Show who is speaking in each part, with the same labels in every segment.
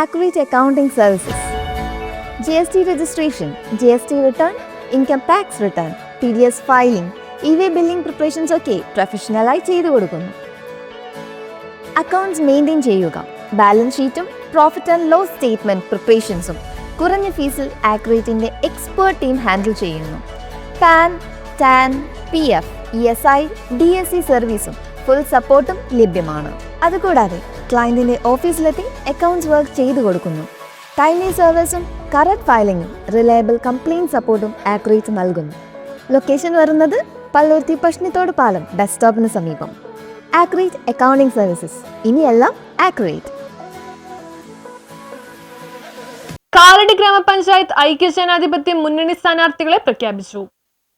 Speaker 1: Accurate G S T return income tax return T D S filing E V billing preparations ഒക്കെ പ്രൊഫഷണലായി ചെയ്തു കൊടുക്കുന്നു. Accounts maintain ചെയ്യുക. Balance ഷീറ്റും profit and loss statement പ്രിപ്പറേഷൻസും കുറഞ്ഞ ഫീസിൽ ആക്രേറ്റിന്റെ എക്സ്പേർട്ട് ടീം ഹാൻഡിൽ ചെയ്യുന്നു. PAN TAN P F E S I D S C സർവീസും ഫുൾ സപ്പോർട്ടും ലഭ്യമാണ്. അതുകൂടാതെ ക്ലയന്റിന്റെ ഓഫീസിലെത്തി അക്കൗണ്ട്സ് വർക്ക് ചെയ്തു കൊടുക്കുന്നു. ടൈംലി സർവീസും കറക്റ്റ് ഫയലിങ്ങും റിലയബിൾ കംപ്ലയിന്റ് സപ്പോർട്ടും ആക്രേറ്റ് നൽകുന്നു. ലൊക്കേഷൻ വരുന്നത് പള്ളൂർത്തി പഷ്ണിത്തോട് പാലം ബസ് സ്റ്റോപ്പിന് സമീപം. ആക്രേറ്റ് അക്കൗണ്ടിംഗ് സർവീസസ് ഇനിയെല്ലാം ആക്രേറ്റ്
Speaker 2: കാലടി ഗ്രാമപഞ്ചായത്ത് ഐക്യജനാധിപത്യ മുന്നണി സ്ഥാനാർത്ഥികളെ പ്രഖ്യാപിച്ചു.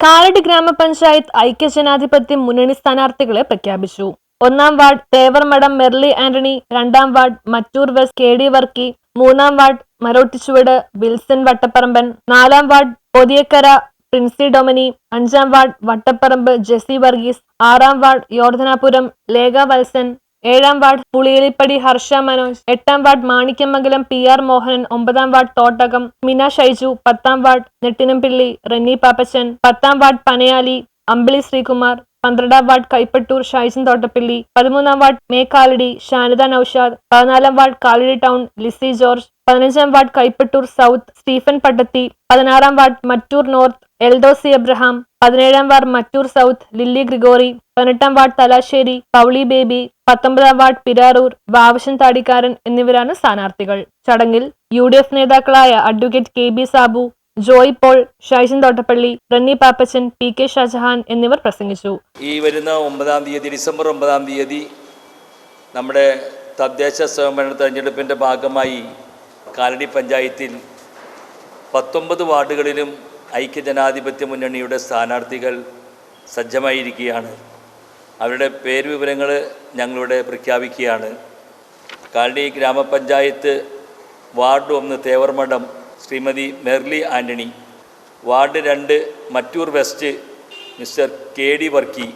Speaker 2: കാലടി ഗ്രാമപഞ്ചായത്ത് ഐക്യജനാധിപത്യ മുന്നണി സ്ഥാനാർത്ഥികളെ പ്രഖ്യാപിച്ചു. ഒന്നാം വാർഡ് തേവർമഠം മെർലി ആന്റണി രണ്ടാം ward Mattoor west K D Varkey മൂന്നാം വാർഡ് മരോട്ടിച്ചുവട് വിൽസൺ വട്ടപ്പറമ്പൻ നാലാം വാർഡ് പൊതിയക്കര പ്രിൻസി ഡൊമനി അഞ്ചാം വാർഡ് വട്ടപ്പറമ്പ് ജെസി വർഗീസ് ആറാം വാർഡ് യോർധനാപുരം ലേഖ വത്സൻ ഏഴാം വാർഡ് പുളിയലിപ്പടി ഹർഷ മനോജ് എട്ടാം ward Manikyamangalam P R Mohanan ഒമ്പതാം വാർഡ് തോട്ടകം മിന ഷൈജു പത്താം വാർഡ് നെട്ടിനംപിള്ളി റെന്നി പാപ്പച്ചൻ പത്താം വാർഡ് പനയാലി അമ്പിളി ശ്രീകുമാർ പന്ത്രണ്ടാം വാർഡ് കൈപ്പട്ടൂർ ഷൈജൻ തോട്ടപ്പള്ളി പതിമൂന്നാം വാർഡ് മേക്കാലടി ഷാനിദ നൌഷാദ് പതിനാലാം ward Kalady town Lissy George പതിനഞ്ചാം ward Kaipattoor south Stephen Pattathi പതിനാറാം ward Mattoor north Eldhose Abraham പതിനേഴാം ward Mattoor south Lilly Gregory പതിനെട്ടാം വാർഡ് തലാശ്ശേരി പൗളി ബേബി പത്തൊമ്പതാം വാർഡ് പിരാറൂർ ബാവശൻ താടിക്കാരൻ എന്നിവരാണ് സ്ഥാനാർത്ഥികൾ. ചടങ്ങിൽ യു നേതാക്കളായ advocate K B Sabu Joy Paul Shaijan Thottappally Renny Pappachan P K Shajahan എന്നിവർ പ്രസംഗിച്ചു.
Speaker 3: ഈ വരുന്ന ഒമ്പതാം തീയതി ഡിസംബർ ഒമ്പതാം തീയതി നമ്മുടെ തദ്ദേശ സ്വയംഭരണ തെരഞ്ഞെടുപ്പിന്റെ ഭാഗമായി കാലടി പഞ്ചായത്തിൽ പത്തൊമ്പത് വാർഡുകളിലും ഐക്യജനാധിപത്യ മുന്നണിയുടെ സ്ഥാനാർത്ഥികൾ സജ്ജമായിരിക്കുകയാണ്. അവരുടെ പേര് വിവരങ്ങൾ ഞങ്ങളിവിടെ പ്രഖ്യാപിക്കുകയാണ്. കാലടി ഗ്രാമപഞ്ചായത്ത് വാർഡ് ഒന്ന് തേവർമഠം ശ്രീമതി മെർലി ആന്റണി വാർഡ് രണ്ട് Mattoor west mister K D Varkey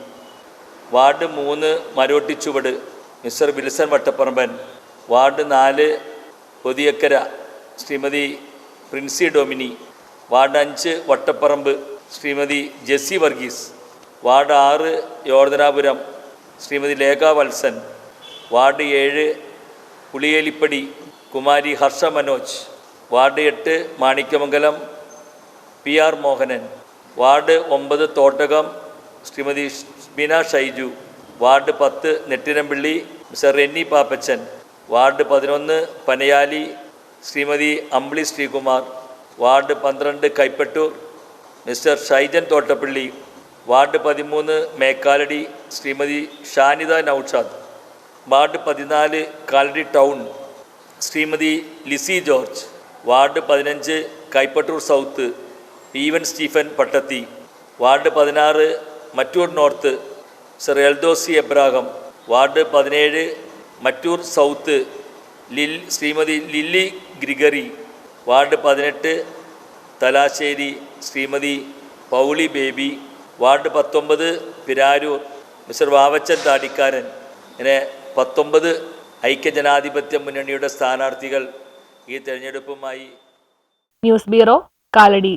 Speaker 3: ward മൂന്ന് Marottichuvadu mister Wilson Vattapparamban ward നാല് പൊതിയക്കര ശ്രീമതി പ്രിൻസി ഡൊമിനി വാർഡ് അഞ്ച് വട്ടപ്പറമ്പ് ശ്രീമതി ജെസ്സി വർഗീസ് വാർഡ് ആറ് യോർദനാപുരം ശ്രീമതി ലേഖ വത്സൻ വാർഡ് ഏഴ് പുളിയേലിപ്പടി കുമാരി ഹർഷ മനോജ്. വാർഡ് എട്ട് Manikyamangalam P R Mohanan ward ഒമ്പത് തോട്ടകം ശ്രീമതി ബിന ഷൈജു വാർഡ് പത്ത് നെട്ടിനമ്പിള്ളി മിസ്റ്റർ റെന്നി പാപ്പച്ചൻ വാർഡ് പതിനൊന്ന് പനയാലി ശ്രീമതി അമ്പിളി ശ്രീകുമാർ വാർഡ് പന്ത്രണ്ട് കൈപ്പട്ടൂർ മിസ്റ്റർ ഷൈജൻ തോട്ടപ്പള്ളി വാർഡ് പതിമൂന്ന് മേക്കാലടി ശ്രീമതി ഷാനിത നൌഷാദ് വാർഡ് പതിനാല് Kalady town Shrimati Lissy George. Ward പതിനഞ്ച് കൈപ്പട്ടൂർ സൗത്ത് പീവൻ സ്റ്റീഫൻ പട്ടത്തി വാർഡ് പതിനാറ് Mattoor north sir Eldhose Abraham ward പതിനേഴ് മറ്റൂർ സൗത്ത് ലിൽ ശ്രീമതി ലില്ലി ഗ്രിഗറി വാർഡ് പതിനെട്ട് തലാശ്ശേരി ശ്രീമതി പൗളി ബേബി വാർഡ് പത്തൊമ്പത് പിരാരൂർ മിസ്റ്റർ വാവച്ചൻ താടിക്കാരൻ ഇങ്ങനെ പത്തൊമ്പത് ഐക്യജനാധിപത്യ മുന്നണിയുടെ സ്ഥാനാർത്ഥികൾ ഈ തെരഞ്ഞെടുപ്പുമായി
Speaker 2: ന്യൂസ് ബ്യൂറോ കാലടി